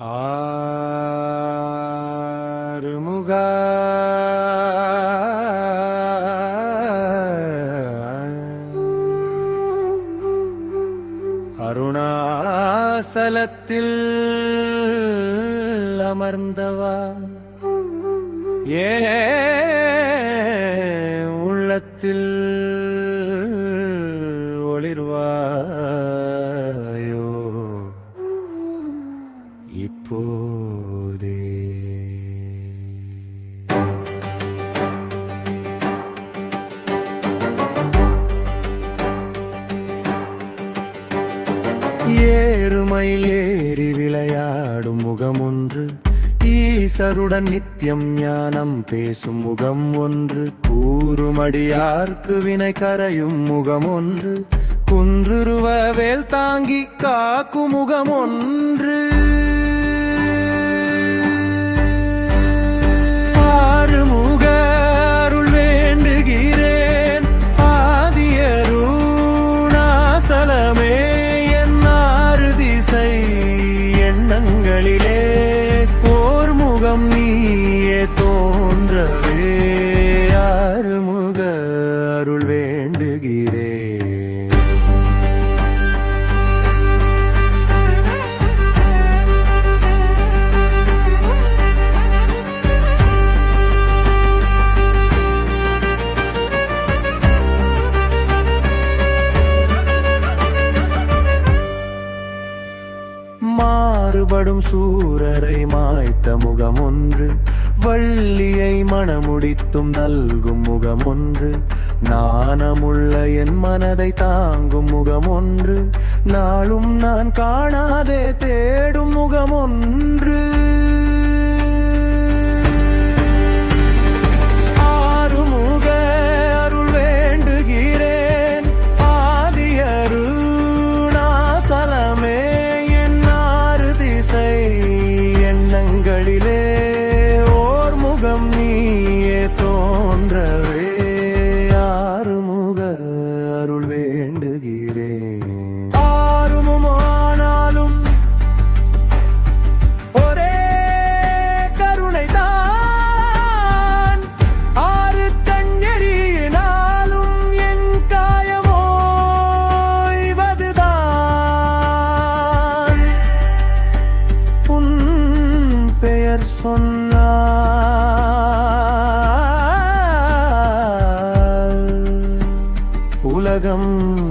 ஆறுமுகா. அருணாசலத்தில் அமர்ந்தவா? ஏ உள்ளத்தில் ஒளிர்வா? இப்போதே ஏறுமையில் ஏறி விளையாடும் முகம் ஒன்று ஈசருடன் நித்தியம் ஞானம் பேசும் முகம் ஒன்று கூறுமடியார்க்கு வினை கரையும் முகம் ஒன்று குன்றுருவ வேல் தாங்கி காக்கும் முகம் ஒன்று மாறுபடும் சூரரை மாய்த்த முகம் ஒன்று வள்ளியை மணமுடித்தும் நல்கும் முகம் ஒன்று நாணமுள்ள என் மனதை தாங்கும் முகம் ஒன்று நாளும் நான் காணாதே தேடும் முகம் ஒன்று அருள் வேண்டுகிறேன். ஆறுமுமானாலும் ஒரே கருணைதான். ஆறு கண்ணெறியினாலும் என் காயமோ இவதுதான் உன் பெயர் உலகம்